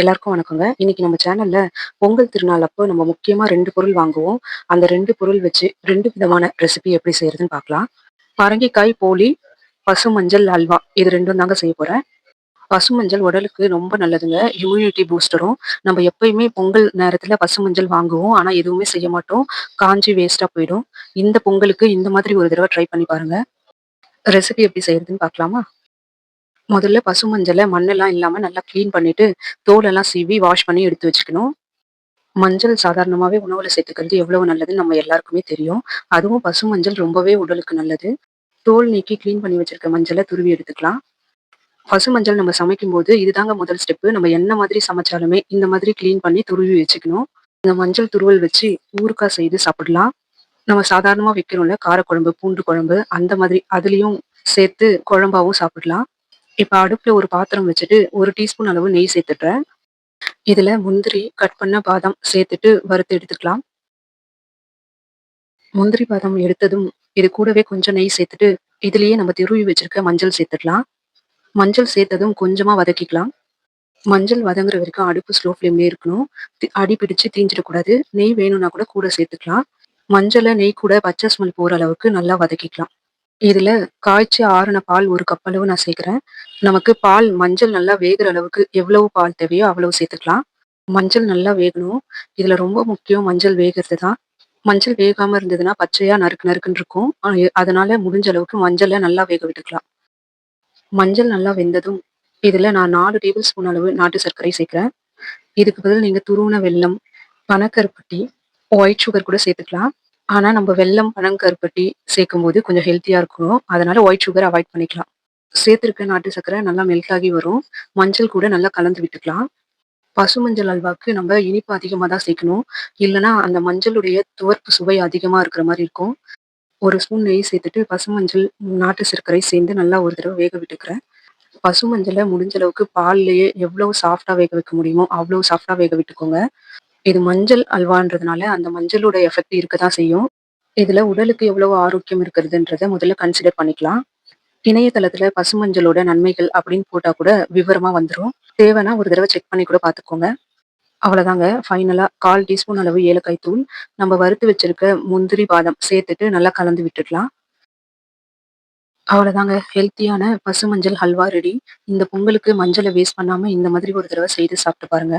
எல்லாருக்கும் வணக்கங்க. இன்னைக்கு நம்ம சேனல்ல பொங்கல் திருநாள் அப்போ நம்ம முக்கியமா ரெண்டு பொருள் வாங்குவோம். அந்த ரெண்டு பொருள் வச்சு ரெண்டு விதமான ரெசிபி எப்படி செய்யறதுன்னு பார்க்கலாம். பரங்கிக்காய் போளி, பசு மஞ்சள் அல்வா இது ரெண்டும் தாங்க செய்ய போறேன். பசு மஞ்சள் உடலுக்கு ரொம்ப நல்லதுங்க. இம்யூனிட்டி பூஸ்டரும். நம்ம எப்பயுமே பொங்கல் நேரத்துல பசு மஞ்சள் வாங்குவோம். ஆனா எதுவுமே செய்ய மாட்டோம். காஞ்சு வேஸ்டா போயிடும். இந்த பொங்கலுக்கு இந்த மாதிரி ஒரு தடவை ட்ரை பண்ணி பாருங்க. ரெசிபி எப்படி செய்யறதுன்னு பார்க்கலாமா? முதல்ல பசுமஞ்சளை மண்ணெல்லாம் இல்லாமல் நல்லா க்ளீன் பண்ணிட்டு, தோலெல்லாம் சீவி வாஷ் பண்ணி எடுத்து வச்சுக்கணும். மஞ்சள் சாதாரணமாகவே உணவில் சேர்த்துக்கிறது எவ்வளவு நல்லதுன்னு நம்ம எல்லாருக்குமே தெரியும். அதுவும் பசு மஞ்சள் ரொம்பவே உடலுக்கு நல்லது. தோல் நீக்கி க்ளீன் பண்ணி வச்சிருக்க மஞ்சளை துருவி எடுத்துக்கலாம். பசு மஞ்சள் நம்ம சமைக்கும்போது இதுதாங்க முதல் ஸ்டெப்பு. நம்ம என்ன மாதிரி சமைச்சாலுமே இந்த மாதிரி க்ளீன் பண்ணி துருவி வச்சுக்கணும். இந்த மஞ்சள் துருவல் வச்சு ஊறுக்காய் செய்து சாப்பிடலாம். நம்ம சாதாரணமாக வைக்கிறோம்ல காரக்குழம்பு, பூண்டு குழம்பு அந்த மாதிரி அதுலேயும் சேர்த்து குழம்பாவும் சாப்பிடலாம். இப்போ அடுப்பில் ஒரு பாத்திரம் வச்சுட்டு ஒரு டீஸ்பூன் அளவு நெய் சேர்த்துட்றேன் இதுல முந்திரி, கட் பண்ண பாதாம் சேர்த்துட்டு வறுத்து எடுத்துக்கலாம். முந்திரி, பாதாம் எடுத்ததும் இது கூடவே கொஞ்சம் நெய் சேர்த்துட்டு, இதுலயே நம்ம திருவி வச்சிருக்க மஞ்சள் சேர்த்துடலாம். மஞ்சள் சேர்த்ததும் கொஞ்சமா வதக்கிக்கலாம். மஞ்சள் வதங்குற வரைக்கும் அடுப்பு ஸ்லோ ஃப்ளேம்லேயே இருக்கணும். அடி பிடிச்சு தீஞ்சிடக்கூடாது. நெய் வேணும்னா கூட கூட சேர்த்துக்கலாம். மஞ்சள நெய் கூட பச்சை ஸ்மெல் போகிற அளவுக்கு நல்லா வதக்கிக்கலாம். இதுல காய்ச்சி ஆறுன பால் ஒரு கப் அளவு நான் சேர்க்கிறேன். நமக்கு பால் மஞ்சள் நல்லா வேகிற அளவுக்கு எவ்வளவு பால் தேவையோ அவ்வளவு சேர்த்துக்கலாம். மஞ்சள் நல்லா வேகணும். இதுல ரொம்ப முக்கியம் மஞ்சள் வேகிறது தான். மஞ்சள் வேகாம இருந்ததுன்னா பச்சையா நறுக்கு நறுக்குன்னு இருக்கும். அதனால முடிஞ்ச அளவுக்கு மஞ்சளை நல்லா வேக விட்டுக்கலாம். மஞ்சள் நல்லா வெந்ததும், இதுல நான் நாலு டேபிள் ஸ்பூன் அளவு நாட்டு சர்க்கரை சேர்க்கிறேன். இதுக்கு பதில் நீங்க துருவன வெல்லம், பனக்கருப்பட்டி, ஒயிட் சுகர் கூட சேர்த்துக்கலாம். ஆனா நம்ம வெல்லம், பனங்கருப்பட்டி சேர்க்கும்போது கொஞ்சம் ஹெல்த்தியா இருக்கணும். அதனால ஒயிட் சுகர் அவாய்ட் பண்ணிக்கலாம். சேர்த்திருக்க நாட்டு சர்க்கரை நல்லா மெல்ட் ஆகி வரும். மஞ்சள் கூட நல்லா கலந்து விட்டுக்கலாம். பசு மஞ்சள் அல்வாக்கு நம்ம இனிப்பு அதிகமாக தான் சேர்க்கணும். இல்லைன்னா அந்த மஞ்சளுடைய துவர்ப்பு சுவை அதிகமாக இருக்கிற மாதிரி இருக்கும். ஒரு ஸ்பூன் நெய் சேர்த்துட்டு பசு மஞ்சள், நாட்டு சர்க்கரை சேர்ந்து நல்லா ஒரு தடவை வேக விட்டுக்கிறேன். பசு மஞ்சளை முடிஞ்ச அளவுக்கு பால்லையே எவ்வளோ சாஃப்டாக வேக வைக்க முடியுமோ அவ்வளோ சாஃப்டாக வேக விட்டுக்கோங்க. இது மஞ்சள் அல்வான்றதுனால அந்த மஞ்சளோட எஃபெக்ட் இருக்க தான் செய்யும். இதுல உடலுக்கு எவ்வளவு ஆரோக்கியம் இருக்கிறதுன்றத முதல்ல கன்சிடர் பண்ணிக்கலாம். இணையதளத்துல பசு மஞ்சளோட நன்மைகள் அப்படின்னு போட்டா கூட விவரமா வந்துடும் தேவைன்னா ஒரு தடவை செக் பண்ணி கூட பார்த்துக்கோங்க. அவ்வளோதாங்க. ஃபைனலாக கால் டீஸ்பூன் அளவு ஏலக்காய் தூள், நம்ம வறுத்து வச்சிருக்க முந்திரி, பாதம் சேர்த்துட்டு நல்லா கலந்து விட்டுடலாம். அவ்வளோதாங்க. ஹெல்த்தியான பசு மஞ்சள் ஹல்வா ரெடி. இந்த பொங்கலுக்கு மஞ்சளை வேஸ்ட் பண்ணாமல் இந்த மாதிரி ஒரு தடவை செய்து சாப்பிட்டு பாருங்க.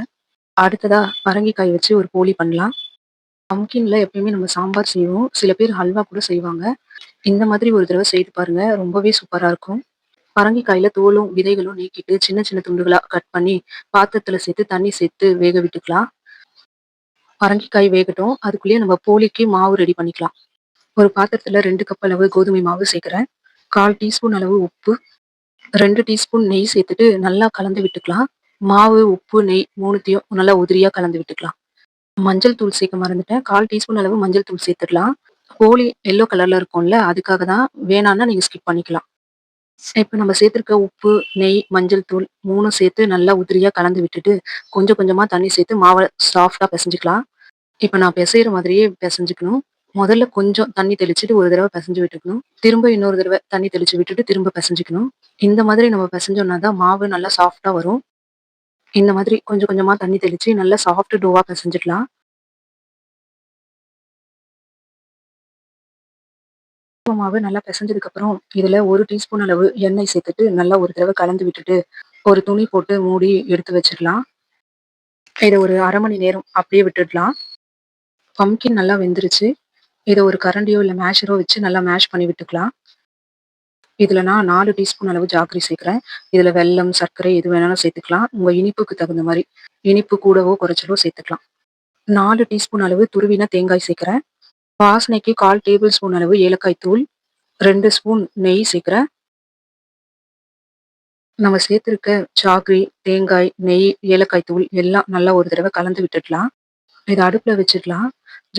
அடுத்ததா பரங்கிக்காய் வச்சு ஒரு போளி பண்ணலாம். பம்கின்ல எப்பயுமே நம்ம சாம்பார் செய்வோம். சில பேர் ஹல்வா கூட செய்வாங்க. இந்த மாதிரி ஒரு தடவை செய்து பாருங்க. ரொம்பவே சூப்பரா இருக்கும். பரங்கிக்காயில தோலும், விதைகளும் நீக்கிட்டு சின்ன சின்ன துண்டுகளா கட் பண்ணி பாத்திரத்துல சேர்த்து தண்ணி சேர்த்து வேக விட்டுக்கலாம். பரங்கிக்காய் வேகட்டும். அதுக்குள்ளேயே நம்ம போளிக்கு மாவு ரெடி பண்ணிக்கலாம். ஒரு பாத்திரத்துல ரெண்டு கப் அளவு கோதுமை மாவு சேர்க்கிறேன். 1/4 டீஸ்பூன் அளவு உப்பு, ரெண்டு டீஸ்பூன் நெய் சேர்த்துட்டு நல்லா கலந்து விட்டுக்கலாம். மாவு, உப்பு, நெய் மூணுத்தையும் நல்லா உதிரியா கலந்து விட்டுக்கலாம். மஞ்சள் தூள் சேர்க்க மறந்துட்டேன். 1/4 டீஸ்பூன் அளவு மஞ்சள் தூள் சேர்த்துடலாம். கோழி எல்லோ கலர்ல இருக்கும்ல, அதுக்காக தான். வேணான்னா நீங்க ஸ்கிப் பண்ணிக்கலாம். இப்போ நம்ம சேர்த்துருக்க உப்பு, நெய், மஞ்சள் தூள் மூணும் சேர்த்து நல்லா உதிரியா கலந்து விட்டுட்டு, கொஞ்சம் கொஞ்சமா தண்ணி சேர்த்து மாவை சாஃப்ட்டா பெசஞ்சுக்கலாம். இப்போ நான் பிசைகிற மாதிரியே பெசஞ்சுக்கணும். முதல்ல கொஞ்சம் தண்ணி தெளிச்சுட்டு ஒரு தடவை பிசைஞ்சு விட்டுக்கணும். திரும்ப இன்னொரு தடவை தண்ணி தெளிச்சு விட்டுட்டு திரும்ப பெசஞ்சுக்கணும். இந்த மாதிரி நம்ம பெசஞ்சோம்னா தான் மாவு நல்லா சாஃப்ட்டா வரும். இந்த மாதிரி கொஞ்சம் கொஞ்சமா தண்ணி தெளிச்சு நல்லா சாஃப்ட் டோவா பெசஞ்சுக்கலாம். மாவு நல்லா பிசைஞ்சதுக்கப்புறம் அப்புறம், இதுல 1 டீஸ்பூன் அளவு எண்ணெய் சேர்த்துட்டு நல்லா ஒரு தடவை கலந்து விட்டுட்டு, ஒரு துணி போட்டு மூடி எடுத்து வச்சிடலாம். இதை ஒரு அரை மணி நேரம் அப்படியே விட்டுடலாம். பம்கின் நல்லா வெந்துருச்சு. இதை ஒரு கரண்டியோ இல்லை மேஷரோ வச்சு நல்லா மேஷ் பண்ணி விட்டுக்கலாம். இதுல நான் நாலு டீஸ்பூன் அளவு ஜாகரி சேர்க்குறேன் இதுல வெல்லம், சர்க்கரை எது வேணாலும் சேர்த்துக்கலாம். உங்க இனிப்புக்கு தகுந்த மாதிரி இனிப்பு கூடவோ, குறைச்சலோ சேர்த்துக்கலாம். நாலு டீஸ்பூன் அளவு துருவின தேங்காய் சேர்க்குறேன் வாசனைக்கு 1/4 டேபிள் ஸ்பூன் அளவு ஏலக்காய் தூள், ரெண்டு ஸ்பூன் நெய் சேர்க்குறேன் நம்ம சேர்த்துருக்க ஜாகரி, தேங்காய், நெய், ஏலக்காய் தூள் எல்லாம் நல்லா ஒரு தடவை கலந்து விட்டுடலாம். இதை அடுப்பில் வச்சிடலாம்.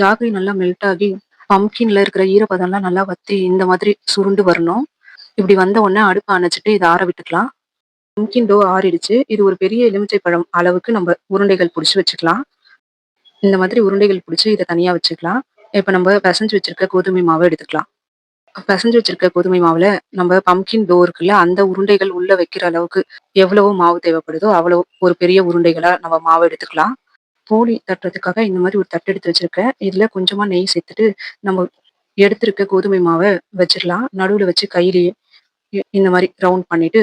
ஜாகரி நல்லா மெல்ட் ஆகி, பம்கின்ல இருக்கிற ஈரப்பதம்லாம் நல்லா வத்தி இந்த மாதிரி சுருண்டு வரணும். இப்படி வந்த உடனே அடுப்பு அணைச்சிட்டு இதை ஆற விட்டுக்கலாம். பம்கின் டோ ஆறிடுச்சு. இது ஒரு பெரிய எலுமிச்சை பழம் அளவுக்கு நம்ம உருண்டைகள் பிடிச்சி வச்சுக்கலாம். இந்த மாதிரி உருண்டைகள் பிடிச்சி இதை தனியாக வச்சுக்கலாம். இப்போ நம்ம பிசைஞ்சு வச்சிருக்க கோதுமை மாவை எடுத்துக்கலாம். பிசைஞ்சு வச்சிருக்க கோதுமை மாவில் நம்ம பம்கின் டோ இருக்குல்ல, அந்த உருண்டைகள் உள்ள வைக்கிற அளவுக்கு எவ்வளவோ மாவு தேவைப்படுதோ, அவ்வளோ ஒரு பெரிய உருண்டைகளாக நம்ம மாவை எடுத்துக்கலாம். போலி தட்டுறதுக்காக இந்த மாதிரி ஒரு தட்டு எடுத்து வச்சிருக்கேன். இதில் கொஞ்சமாக நெய் சேர்த்துட்டு, நம்ம எடுத்திருக்க கோதுமை மாவை வச்சிடலாம் நடுவில் வச்சு கையிலேயே இந்த மாதிரி ரவுண்ட் பண்ணிட்டு,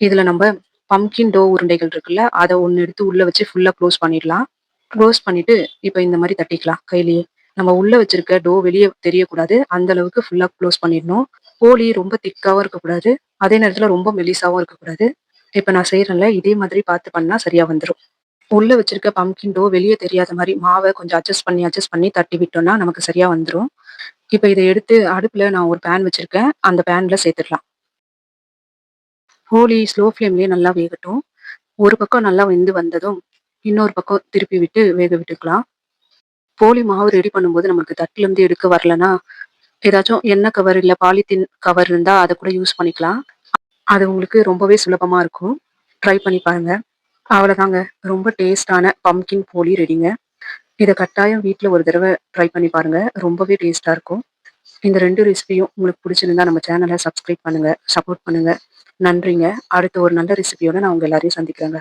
இதுல நம்ம பம்கின் டோ உருண்டைகள் இருக்குல்ல, அதை ஒன்று எடுத்து உள்ள வச்சு ஃபுல்லா க்ளோஸ் பண்ணிடலாம். க்ளோஸ் பண்ணிட்டு, இப்போ இந்த மாதிரி தட்டிக்கலாம் கையிலேயே. நம்ம உள்ள வச்சிருக்க டோ வெளியே தெரியக்கூடாது. அந்த அளவுக்கு ஃபுல்லா க்ளோஸ் பண்ணிடணும். போலி ரொம்ப திக்காவும் இருக்கக்கூடாது. அதே நேரத்துல ரொம்ப மெலிசாவும் இருக்கக்கூடாது. இப்போ நான் செய்யறேன்ல இதே மாதிரி பார்த்து பண்ணா சரியா வந்துடும் உள்ள வச்சிருக்க பம்கின் டோ வெளியே தெரியாத மாதிரி மாவை கொஞ்சம் அட்ஜஸ்ட் பண்ணி, அட்ஜஸ்ட் பண்ணி தட்டி விட்டோம்னா, நமக்கு சரியா வந்துடும் இப்போ இதை எடுத்து அடுப்புல நான் ஒரு பேன் வச்சிருக்கேன். அந்த பேன்ல சேர்த்துடலாம். ஹோலி ஸ்லோ ஃப்ளேம்லேயே நல்லா வேகட்டும். ஒரு பக்கம் நல்லா வெந்து வந்ததும், இன்னொரு பக்கம் திருப்பி விட்டு வேக விட்டுக்கலாம். போலி மாவு ரெடி பண்ணும்போது நமக்கு தட்டிலேருந்து எடுக்க வரலன்னா, ஏதாச்சும் எண்ணெய் கவர் இல்லை பாலித்தீன் கவர் இருந்தால் அதை கூட யூஸ் பண்ணிக்கலாம். அது உங்களுக்கு ரொம்பவே சுலபமாக இருக்கும். ட்ரை பண்ணி பாருங்க. அவ்வளோதாங்க. ரொம்ப டேஸ்டான பம்கின் போலி ரெடிங்க. இதை கட்டாயம் வீட்டில் ஒரு தடவை ட்ரை பண்ணி பாருங்க. ரொம்பவே டேஸ்ட்டாக இருக்கும். இந்த ரெண்டு ரெசிபியும் உங்களுக்கு பிடிச்சிருந்தா நம்ம சேனலை சப்ஸ்கிரைப் பண்ணுங்க, சப்போர்ட் பண்ணுங்க. நன்றிங்க. அடுத்த ஒரு நல்ல ரெசிபியோட நான் உங்கள் எல்லாரையும் சந்திக்கிறேங்க.